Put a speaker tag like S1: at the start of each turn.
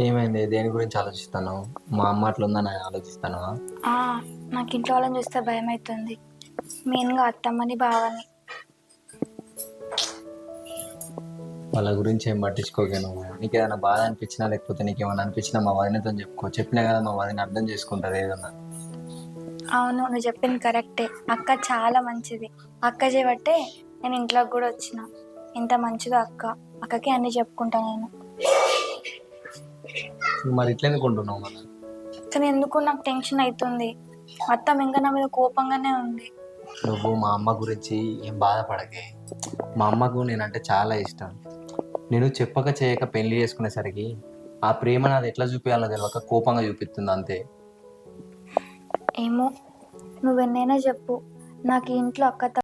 S1: ఏమైంది? దేని గురించి ఆలోచిస్తాను మా అమ్మ అట్లా ఉందని ఆలోచిస్తాను?
S2: నాకు ఇంట్లో వాళ్ళని చూస్తే భయం అవుతుంది మెయిన్గా అత్తమ్మని బావని.
S1: వాళ్ళ గురించి ఏం పట్టించుకోకే నువ్వు నీకు ఏదైనా బాధ అనిపించినా లేకపోతే నీకు ఏమైనా అనిపించినా మా వదినతో చెప్పుకో. చెప్పినా కదా మా వదిన అర్థం చేసుకుంటారు ఏదన్నా.
S2: అవును నువ్వు చెప్పింది కరెక్టే. అక్క చాలా మంచిది. అక్క చేయబట్టే నేను ఇంట్లోకి కూడా వచ్చిన. ఎంత మంచిదో అక్క. అక్కకి అన్ని చెప్పుకుంటా నేను.
S1: మరి ఇట్లా ఎందుకుంటున్నావు మన
S2: కానీ ఎందుకు నాకు టెన్షన్ అవుతుంది అత్తమ్మ ఇంకా నా మీద కోపంగానే ఉంది.
S1: నువ్వు మా అమ్మ గురించి ఏం బాధపడకే. మా అమ్మకు నేనంటే చాలా ఇష్టం. నేను చెప్పక చేయక పెళ్ళి చేసుకునేసరికి ఆ ప్రేమ నాది ఎట్లా చూపించాలో తెలియక కోపంగా చూపిస్తుంది అంతే.
S2: ఏమో నువ్వెన్నైనా చెప్పు. నాకు ఈ ఇంట్లో అక్క